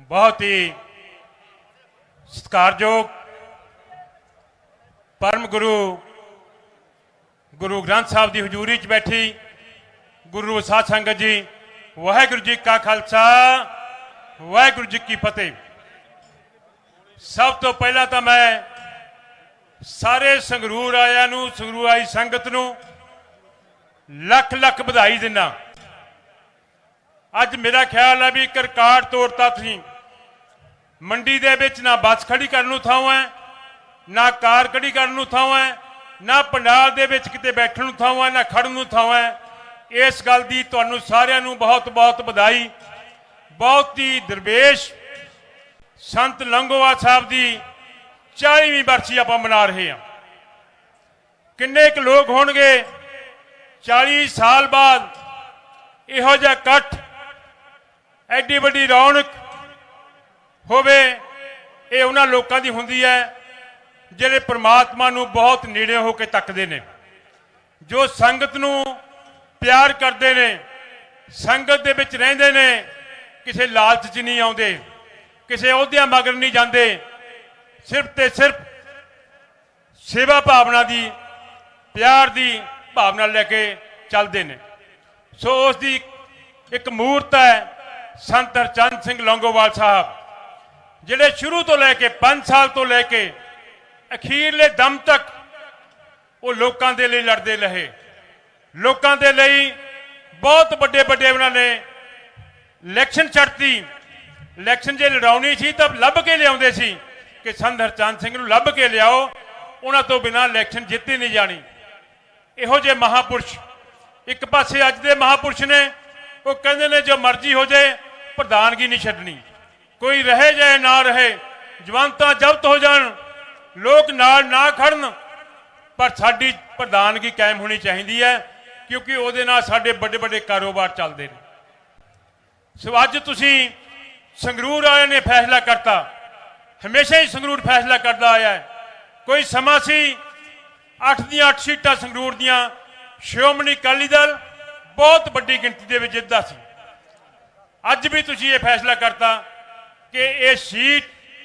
ਬਹੁਤ ਹੀ ਸਤਿਕਾਰਯੋਗ ਪਰਮ ਗੁਰੂ ਗੁਰੂ ਗ੍ਰੰਥ ਸਾਹਿਬ ਦੀ ਹਜ਼ੂਰੀ 'ਚ ਬੈਠੀ ਗੁਰੂ ਸਾਧ ਸੰਗਤ ਜੀ, ਵਾਹਿਗੁਰੂ ਜੀ ਕਾ ਖਾਲਸਾ, ਵਾਹਿਗੁਰੂ ਜੀ ਕੀ ਫਤਿਹ। ਸਭ ਤੋਂ ਪਹਿਲਾਂ ਤਾਂ ਮੈਂ ਸਾਰੇ ਸੰਗਰੂਰ ਆਇਆਂ ਨੂੰ, ਸੰਗਰੂਰ ਆਈ ਸੰਗਤ ਨੂੰ ਲੱਖ ਲੱਖ ਵਧਾਈ ਦਿੰਦਾ। ਅੱਜ ਮੇਰਾ ਖਿਆਲ ਹੈ ਵੀ ਇੱਕ ਰਿਕਾਰਡ ਤੋੜਤਾ ਤੁਸੀਂ। ਮੰਡੀ ਦੇ ਵਿੱਚ ਨਾ ਬੱਸ ਖੜੀ ਕਰਨ ਨੂੰ ਥਾਂ ਹੈ, ਨਾ ਕਾਰ ਖੜੀ ਕਰਨ ਨੂੰ ਥਾਂ ਹੈ, ਨਾ ਪੰਡਾਲ ਦੇ ਵਿੱਚ ਕਿਤੇ ਬੈਠਣ ਨੂੰ ਥਾਂ ਹੈ, ਨਾ ਖੜਨ ਨੂੰ ਥਾਂ ਹੈ। ਇਸ ਗੱਲ ਦੀ ਤੁਹਾਨੂੰ ਸਾਰਿਆਂ ਨੂੰ ਬਹੁਤ ਬਹੁਤ ਵਧਾਈ। ਬਹੁਤ ਹੀ ਦਰਵੇਸ਼ ਸੰਤ ਲੰਗੋਵਾ ਸਾਹਿਬ ਦੀ 40ਵੀਂ ਬਰਸੀ ਆਪਾਂ ਮਨਾ ਰਹੇ ਹਾਂ। ਕਿੰਨੇ ਕੁ ਲੋਕ ਹੋਣਗੇ? 40 ਸਾਲ ਬਾਅਦ ਇਹੋ ਜਿਹਾ ਇਕੱਠ ਐਡੀ ਵੱਡੀ ਰੌਣਕ ਹੋਵੇ, ਇਹ ਉਹਨਾਂ ਲੋਕਾਂ ਦੀ ਹੁੰਦੀ ਹੈ ਜਿਹੜੇ ਪ੍ਰਮਾਤਮਾ ਨੂੰ ਬਹੁਤ ਨੇੜੇ ਹੋ ਕੇ ਤੱਕਦੇ ਨੇ, ਜੋ ਸੰਗਤ ਨੂੰ ਪਿਆਰ ਕਰਦੇ ਨੇ, ਸੰਗਤ ਦੇ ਵਿੱਚ ਰਹਿੰਦੇ ਨੇ, ਕਿਸੇ ਲਾਲਚ 'ਚ ਨਹੀਂ ਆਉਂਦੇ, ਕਿਸੇ ਅਹੁਦਿਆਂ ਮਗਰ ਨਹੀਂ ਜਾਂਦੇ, ਸਿਰਫ ਤੇ ਸਿਰਫ ਸੇਵਾ ਭਾਵਨਾ ਦੀ, ਪਿਆਰ ਦੀ ਭਾਵਨਾ ਲੈ ਕੇ ਚੱਲਦੇ ਨੇ। ਸੋ ਉਸ ਦੀ ਇੱਕ ਮੂਰਤ ਹੈ ਸੰਤ ਹਰਚੰਦ ਸਿੰਘ ਲੌਂਗੋਵਾਲ ਸਾਹਿਬ, ਜਿਹੜੇ ਸ਼ੁਰੂ ਤੋਂ ਲੈ ਕੇ 5 ਸਾਲ ਤੋਂ ਲੈ ਕੇ ਅਖੀਰਲੇ ਦਮ ਤੱਕ ਉਹ ਲੋਕਾਂ ਦੇ ਲਈ ਲੜਦੇ ਰਹੇ। ਲੋਕਾਂ ਦੇ ਲਈ ਬਹੁਤ ਵੱਡੇ ਵੱਡੇ ਉਹਨਾਂ ਨੇ ਇਲੈਕਸ਼ਨ ਛੱਡਤੀ। ਇਲੈਕਸ਼ਨ ਜੇ ਲੜਾਉਣੀ ਸੀ ਤਾਂ ਲੱਭ ਕੇ ਲਿਆਉਂਦੇ ਸੀ ਕਿ ਸੰਤ ਹਰਚੰਦ ਸਿੰਘ ਨੂੰ ਲੱਭ ਕੇ ਲਿਆਓ। ਉਹਨਾਂ ਤੋਂ ਬਿਨਾਂ ਇਲੈਕਸ਼ਨ ਜਿੱਤੀ ਨਹੀਂ ਜਾਣੀ। ਇਹੋ ਜਿਹੇ ਮਹਾਪੁਰਸ਼, ਇੱਕ ਪਾਸੇ ਅੱਜ ਦੇ ਮਹਾਪੁਰਸ਼ ਨੇ, ਉਹ ਕਹਿੰਦੇ ਨੇ ਜੋ ਮਰਜ਼ੀ ਹੋ ਜਾਏ ਪ੍ਰਧਾਨਗੀ ਨਹੀਂ ਛੱਡਣੀ। ਕੋਈ ਰਹੇ ਜਾਏ ਨਾ ਰਹੇ, ਜਵੰਤਾਂ ਜ਼ਬਤ ਹੋ ਜਾਣ, ਲੋਕ ਨਾਲ ਨਾ ਖੜਨ, ਪਰ ਸਾਡੀ ਪ੍ਰਧਾਨਗੀ ਕਾਇਮ ਹੋਣੀ ਚਾਹੀਦੀ ਹੈ, ਕਿਉਂਕਿ ਉਹਦੇ ਨਾਲ ਸਾਡੇ ਵੱਡੇ ਵੱਡੇ ਕਾਰੋਬਾਰ ਚੱਲਦੇ ਨੇ। ਸੋ ਅੱਜ ਤੁਸੀਂ ਸੰਗਰੂਰ ਵਾਲਿਆਂ ਨੇ ਫੈਸਲਾ ਕਰਤਾ। ਹਮੇਸ਼ਾ ਹੀ ਸੰਗਰੂਰ ਫੈਸਲਾ ਕਰਦਾ ਆਇਆ ਹੈ। ਕੋਈ ਸਮਾਂ ਸੀ? 8 ਦੀਆਂ 8 ਸੀਟਾਂ ਸੰਗਰੂਰ ਦੀਆਂ। ਸ਼੍ਰੋਮਣੀ ਅਕਾਲੀ ਦਲ ਬਹੁਤ ਵੱਡੀ ਗਿਣਤੀ ਦੇ ਵਿੱਚ ਜਿੱਤਦਾ ਸੀ। ਅੱਜ ਵੀ ਤੁਸੀਂ ਇਹ ਫੈਸਲਾ ਕਰਤਾ ਕਿ ਇਹ ਸੀਟ,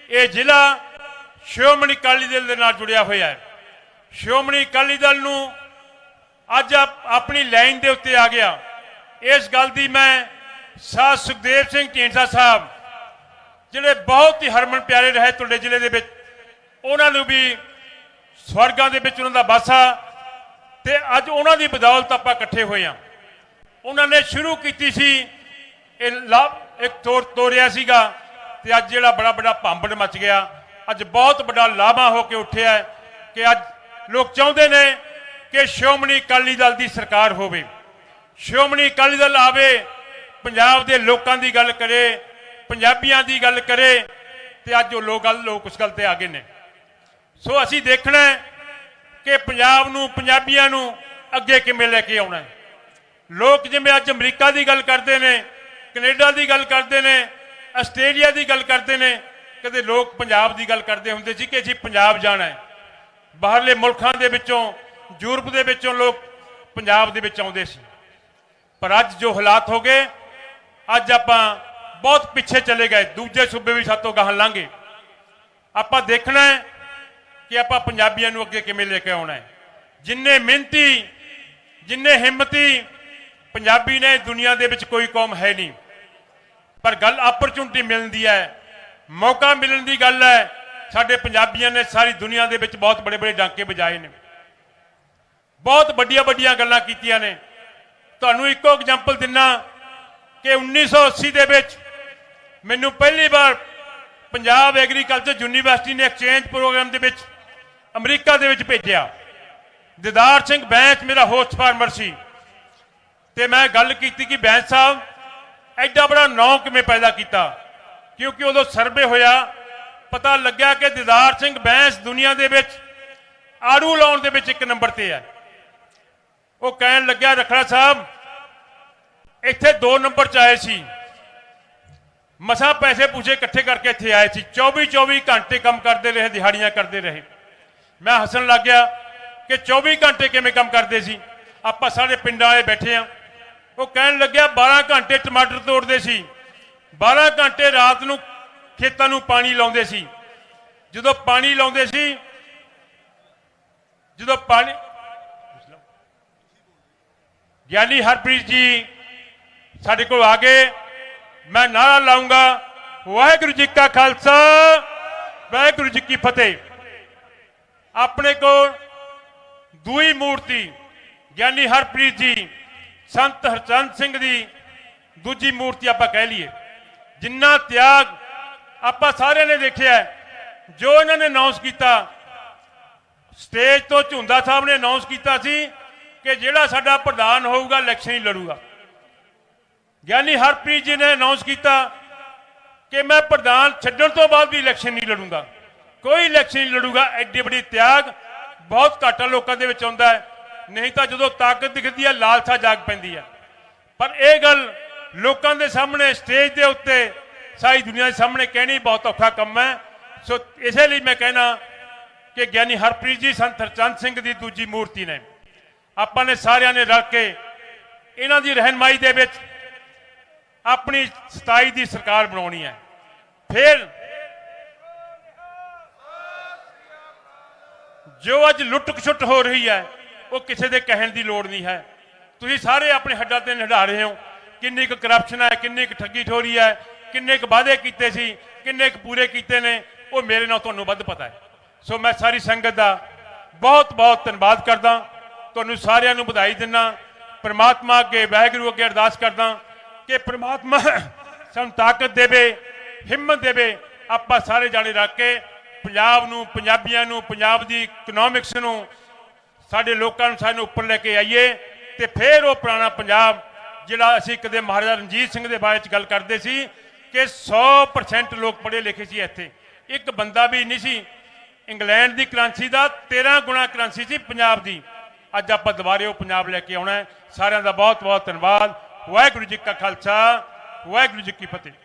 ਇਹ ਜ਼ਿਲ੍ਹਾ ਸ਼੍ਰੋਮਣੀ ਅਕਾਲੀ ਦਲ ਦੇ ਨਾਲ ਜੁੜਿਆ ਹੋਇਆ ਹੈ। ਸ਼੍ਰੋਮਣੀ ਅਕਾਲੀ ਦਲ ਨੂੰ ਅੱਜ ਆਪ- ਆਪਣੀ ਲਾਈਨ ਦੇ ਉੱਤੇ ਆ ਗਿਆ। ਇਸ ਗੱਲ ਦੀ ਮੈਂ ਸਾਧ ਸੁਖਦੇਵ ਸਿੰਘ ਢੀਂਡਸਾ ਸਾਹਿਬ, ਜਿਹੜੇ ਬਹੁਤ ਹੀ ਹਰਮਨ ਪਿਆਰੇ ਰਹੇ ਤੁਹਾਡੇ ਜ਼ਿਲ੍ਹੇ ਦੇ ਵਿੱਚ, ਉਹਨਾਂ ਨੂੰ ਵੀ ਸਵਰਗਾਂ ਦੇ ਵਿੱਚ ਉਹਨਾਂ ਦਾ ਵਾਸਾ ਤੇ ਅੱਜ ਉਹਨਾਂ ਦੀ ਬਦੌਲਤ ਆਪਾਂ ਇਕੱਠੇ ਹੋਏ ਹਾਂ। ਉਹਨਾਂ ਨੇ ਸ਼ੁਰੂ ਕੀਤੀ ਸੀ ਇਹ ਲਾਭ ਇੱਕ ਤੋਰ ਤੋਰਿਆ ਸੀਗਾ ਤੇ ਅੱਜ ਜਿਹੜਾ ਬੜਾ ਬੜਾ ਭਾਂਬੜ ਮਚ ਗਿਆ। ਅੱਜ ਬਹੁਤ ਵੱਡਾ ਲਾਭਾ ਹੋ ਕੇ ਉੱਠਿਆ ਕਿ ਅੱਜ ਲੋਕ ਚਾਹੁੰਦੇ ਨੇ ਕਿ ਸ਼੍ਰੋਮਣੀ ਅਕਾਲੀ ਦਲ ਦੀ ਸਰਕਾਰ ਹੋਵੇ। ਸ਼੍ਰੋਮਣੀ ਅਕਾਲੀ ਦਲ ਆਵੇ, ਪੰਜਾਬ ਦੇ ਲੋਕਾਂ ਦੀ ਗੱਲ ਕਰੇ, ਪੰਜਾਬੀਆਂ ਦੀ ਗੱਲ ਕਰੇ ਤੇ ਅੱਜ ਉਹ ਲੋਕ ਗੱਲ ਲੋਕ ਉਸ ਗੱਲ ਤੇ ਆ ਗਏ ਨੇ। ਸੋ ਅਸੀਂ ਦੇਖਣਾ ਕਿ ਪੰਜਾਬ ਨੂੰ, ਪੰਜਾਬੀਆਂ ਨੂੰ ਅੱਗੇ ਕਿਵੇਂ ਲੈ ਕੇ ਆਉਣਾ ਲੋਕ ਜਿਵੇਂ ਅੱਜ ਅਮਰੀਕਾ ਦੀ ਗੱਲ ਕਰਦੇ ਨੇ ਕੈਨੇਡਾ ਦੀ ਗੱਲ ਕਰਦੇ ਨੇ, ਆਸਟ੍ਰੇਲੀਆ ਦੀ ਗੱਲ ਕਰਦੇ ਨੇ, ਕਦੇ ਲੋਕ ਪੰਜਾਬ ਦੀ ਗੱਲ ਕਰਦੇ ਹੁੰਦੇ ਸੀ ਕਿ ਅਸੀਂ ਪੰਜਾਬ ਜਾਣਾ ਹੈ। ਬਾਹਰਲੇ ਮੁਲਕਾਂ ਦੇ ਵਿੱਚੋਂ, ਯੂਰਪ ਦੇ ਵਿੱਚੋਂ ਲੋਕ ਪੰਜਾਬ ਦੇ ਵਿੱਚ ਆਉਂਦੇ ਸੀ। ਪਰ ਅੱਜ ਜੋ ਹਾਲਾਤ ਹੋ ਗਏ, ਅੱਜ ਆਪਾਂ ਬਹੁਤ ਪਿੱਛੇ ਚਲੇ ਗਏ, ਦੂਜੇ ਸੂਬੇ ਵੀ ਸਾਤੋਂ ਗਾਹਾਂ ਲਾਂਗੇ ਆਪਾਂ ਦੇਖਣਾ ਹੈ ਕਿ ਆਪਾਂ ਪੰਜਾਬੀਆਂ ਨੂੰ ਅੱਗੇ ਕਿਵੇਂ ਲੈ ਕੇ ਆਉਣਾ ਹੈ। ਜਿੰਨੇ ਮਿਹਨਤੀ, ਜਿੰਨੇ ਹਿੰਮਤੀ ਪੰਜਾਬੀ ਨੇ ਦੁਨੀਆ ਦੇ ਵਿੱਚ ਕੋਈ ਕੌਮ ਹੈ ਨਹੀਂ। ਪਰ ਗੱਲ ਆਪਰਚੁਨਿਟੀ ਮਿਲਣ ਦੀ ਹੈ। ਮੌਕਾ ਮਿਲਣ ਦੀ ਗੱਲ ਹੈ। ਸਾਡੇ ਪੰਜਾਬੀਆਂ ਨੇ ਸਾਰੀ ਦੁਨੀਆ ਦੇ ਵਿੱਚ ਬਹੁਤ ਬੜੇ ਬੜੇ ਡਾਂਕੇ ਵਜਾਏ ਨੇ। ਬਹੁਤ ਵੱਡੀਆਂ ਵੱਡੀਆਂ ਗੱਲਾਂ ਕੀਤੀਆਂ ਨੇ। ਤੁਹਾਨੂੰ ਇੱਕੋ ਐਗਜ਼ਾਮਪਲ ਦਿੰਨਾ ਕਿ 1980 ਦੇ ਵਿੱਚ ਮੈਨੂੰ ਪਹਿਲੀ ਵਾਰ ਪੰਜਾਬ ਐਗਰੀਕਲਚਰ ਯੂਨੀਵਰਸਿਟੀ ਨੇ ਐਕਸਚੇਂਜ ਪ੍ਰੋਗਰਾਮ ਦੇ ਵਿੱਚ ਅਮਰੀਕਾ ਦੇ ਵਿੱਚ ਭੇਜਿਆ। ਦਿਦਾਰ ਸਿੰਘ ਬੈਂਚ ਮੇਰਾ ਹੋਸਟ ਫਾਰਮਰ ਸੀ। ਤੇ ਮੈਂ ਗੱਲ ਕੀਤੀ ਕਿ ਬੈਂਚ ਸਾਹਿਬ ਐਡਾ ਬੜਾ ਨਾਂ ਕਿਵੇਂ ਪੈਦਾ ਕੀਤਾ? ਕਿਉਂਕਿ ਉਦੋਂ ਸਰਵੇ ਹੋਇਆ, ਪਤਾ ਲੱਗਿਆ ਕਿ ਦਿਦਾਰ ਸਿੰਘ ਬੈਂਸ ਦੁਨੀਆ ਦੇ ਵਿੱਚ ਆੜੂ ਲਾਉਣ ਦੇ ਵਿੱਚ ਇੱਕ ਨੰਬਰ ਤੇ ਹੈ। ਉਹ ਕਹਿਣ ਲੱਗਿਆ, ਰਖੜਾ ਸਾਹਿਬ, ਇੱਥੇ 2 ਨੰਬਰ ਚ ਆਏ ਸੀ। ਮਸਾ ਪੈਸੇ ਪੂਛੇ ਇਕੱਠੇ ਕਰਕੇ ਇੱਥੇ ਆਏ ਸੀ। 24 24 ਘੰਟੇ ਕੰਮ ਕਰਦੇ ਰਹੇ, ਦਿਹਾੜੀਆਂ ਕਰਦੇ ਰਹੇ। ਮੈਂ ਹੱਸਣ ਲੱਗ ਗਿਆ ਕਿ 24 ਘੰਟੇ ਕਿਵੇਂ ਕੰਮ ਕਰਦੇ ਸੀ? ਆਪਾਂ ਸਾਰੇ ਪਿੰਡਾਂ ਵਾਲੇ ਬੈਠੇ ਆ। ਉਹ ਕਹਿਣ ਲੱਗਿਆ 12 ਘੰਟੇ ਟਮਾਟਰ ਤੋੜਦੇ ਸੀ। 12 ਘੰਟੇ ਰਾਤ ਨੂੰ ਖੇਤਾਂ ਨੂੰ ਪਾਣੀ ਲਾਉਂਦੇ ਸੀ। ਜਦੋਂ ਪਾਣੀ ਲਾਉਂਦੇ ਸੀ, ਜਦੋਂ ਪਾਣੀ ਗਿਆਨੀ ਹਰਪ੍ਰੀਤ ਜੀ ਸਾਡੇ ਕੋਲ ਆ ਗਏ। ਮੈਂ ਨਾਰਾ ਲਾਉਂਗਾ ਵਾਹਿਗੁਰੂ ਜੀ ਕਾ ਖਾਲਸਾ, ਵਾਹਿਗੁਰੂ ਜੀ ਕੀ ਫਤਿਹ। ਆਪਣੇ ਕੋਲ ਦੂਈ ਮੂਰਤੀ, ਗਿਆਨੀ ਹਰਪ੍ਰੀਤ ਜੀ। ਸੰਤ ਹਰਚੰਦ ਸਿੰਘ ਦੀ ਦੂਜੀ ਮੂਰਤੀ ਆਪਾਂ ਕਹਿ ਲਈਏ। ਜਿੰਨਾ ਤਿਆਗ ਆਪਾਂ ਸਾਰਿਆਂ ਨੇ ਦੇਖਿਆ ਜੋ ਇਹਨਾਂ ਨੇ ਅਨਾਉਂਸ ਕੀਤਾ ਸਟੇਜ ਤੋਂ ਝੁੰਦਾ ਸਾਹਿਬ ਨੇ ਅਨਾਉਂਸ ਕੀਤਾ ਸੀ ਕਿ ਜਿਹੜਾ ਸਾਡਾ ਪ੍ਰਧਾਨ ਹੋਊਗਾ ਇਲੈਕਸ਼ਨ ਹੀ ਲੜੂਗਾ। ਗਿਆਨੀ ਹਰਪ੍ਰੀਤ ਜੀ ਨੇ ਅਨਾਉਂਸ ਕੀਤਾ ਕਿ ਮੈਂ ਪ੍ਰਧਾਨ ਛੱਡਣ ਤੋਂ ਬਾਅਦ ਵੀ ਇਲੈਕਸ਼ਨ ਨਹੀਂ ਲੜੂੰਗਾ। ਕੋਈ ਇਲੈਕਸ਼ਨ ਨਹੀਂ ਲੜੂਗਾ। ਐਡੀ ਬੜੀ ਤਿਆਗ ਬਹੁਤ ਘੱਟ ਲੋਕਾਂ ਦੇ ਵਿੱਚ ਆਉਂਦਾ ਹੈ। ਨਹੀਂ ਤਾਂ ਜਦੋਂ ਤਾਕਤ ਦਿਖਦੀ ਹੈ, ਲਾਲਸਾ ਜਾਗ ਪੈਂਦੀ ਹੈ। ਪਰ ਇਹ ਗੱਲ ਲੋਕਾਂ ਦੇ ਸਾਹਮਣੇ, ਸਟੇਜ ਦੇ ਉੱਤੇ ਸਾਰੀ ਦੁਨੀਆ ਦੇ ਸਾਹਮਣੇ ਕਹਿਣੀ ਬਹੁਤ ਔਖਾ ਕੰਮ ਹੈ। ਸੋ ਇਸੇ ਲਈ ਮੈਂ ਕਹਿਣਾ ਕਿ ਗਿਆਨੀ ਹਰਪ੍ਰੀਤ ਜੀ, ਸੰਤ ਹਰਚੰਦ ਸਿੰਘ ਦੀ ਦੂਜੀ ਮੂਰਤੀ ਨੇ। ਆਪਾਂ ਨੇ ਸਾਰਿਆਂ ਨੇ ਰਲ ਕੇ ਇਹਨਾਂ ਦੀ ਰਹਿਨਮਾਈ ਦੇ ਵਿੱਚ ਆਪਣੀ 27 ਦੀ ਸਰਕਾਰ ਬਣਾਉਣੀ ਹੈ। ਫਿਰ ਜੋ ਅੱਜ ਲੁੱਟ ਖਸੁੱਟ ਹੋ ਰਹੀ ਹੈ ਉਹ ਕਿਸੇ ਦੇ ਕਹਿਣ ਦੀ ਲੋੜ ਨਹੀਂ ਹੈ। ਤੁਸੀਂ ਸਾਰੇ ਆਪਣੇ ਹੱਡਾਂ ਤੇ ਨਿਢਾ ਰਹੇ ਹੋ। ਕਿੰਨੀ ਕੁ ਕਰਪਸ਼ਨ ਹੈ, ਕਿੰਨੀ ਕੁ ਠੱਗੀ ਠੋਰੀ ਹੈ, ਕਿੰਨੇ ਕੁ ਵਾਅਦੇ ਕੀਤੇ ਸੀ, ਕਿੰਨੇ ਕੁ ਪੂਰੇ ਕੀਤੇ ਨੇ, ਉਹ ਮੇਰੇ ਨਾਲ ਤੁਹਾਨੂੰ ਵੱਧ ਪਤਾ ਹੈ। ਸੋ ਮੈਂ ਸਾਰੀ ਸੰਗਤ ਦਾ ਬਹੁਤ ਬਹੁਤ ਧੰਨਵਾਦ ਕਰਦਾ। ਤੁਹਾਨੂੰ ਸਾਰਿਆਂ ਨੂੰ ਵਧਾਈ ਦਿੰਦਾ। ਪ੍ਰਮਾਤਮਾ ਅੱਗੇ, ਵਾਹਿਗੁਰੂ ਅੱਗੇ ਅਰਦਾਸ ਕਰਦਾ ਕਿ ਪ੍ਰਮਾਤਮਾ ਸਾਨੂੰ ਤਾਕਤ ਦੇਵੇ, ਹਿੰਮਤ ਦੇਵੇ, ਆਪਾਂ ਸਾਰੇ ਜਾਣੇ ਰੱਖ ਕੇ ਪੰਜਾਬ ਨੂੰ, ਪੰਜਾਬੀਆਂ ਨੂੰ, ਪੰਜਾਬ ਦੀ ਇਕਨੋਮਿਕਸ ਨੂੰ ਸਾਡੇ ਲੋਕਾਂ ਨੂੰ ਸਾਨੂੰ ਉੱਪਰ ਲੈ ਕੇ ਆਈਏ ਤੇ ਫਿਰ ਉਹ ਪੁਰਾਣਾ ਪੰਜਾਬ, ਜਿਹੜਾ ਅਸੀਂ ਕਦੇ ਮਹਾਰਾਜਾ ਰਣਜੀਤ ਸਿੰਘ ਦੇ ਬਾਰੇ ਚ ਗੱਲ ਕਰਦੇ ਸੀ ਕਿ 100% ਲੋਕ ਪੜ੍ਹੇ ਲਿਖੇ ਸੀ ਇੱਥੇ। ਇੱਕ ਬੰਦਾ ਵੀ ਨਹੀਂ ਸੀ। ਇੰਗਲੈਂਡ ਦੀ ਕਰੰਸੀ ਦਾ 13 ਗੁਣਾ ਕਰੰਸੀ ਸੀ ਪੰਜਾਬ ਦੀ। ਅੱਜ ਆਪਾਂ ਦੁਬਾਰੇ ਉਹ ਪੰਜਾਬ ਲੈ ਕੇ ਆਉਣਾ ਹੈ। ਸਾਰਿਆਂ ਦਾ ਬਹੁਤ ਬਹੁਤ ਧੰਨਵਾਦ। ਵਾਹਿਗੁਰੂ ਜੀ ਕਾ ਖਾਲਸਾ, ਵਾਹਿਗੁਰੂ ਜੀ ਕੀ ਫਤਿਹ।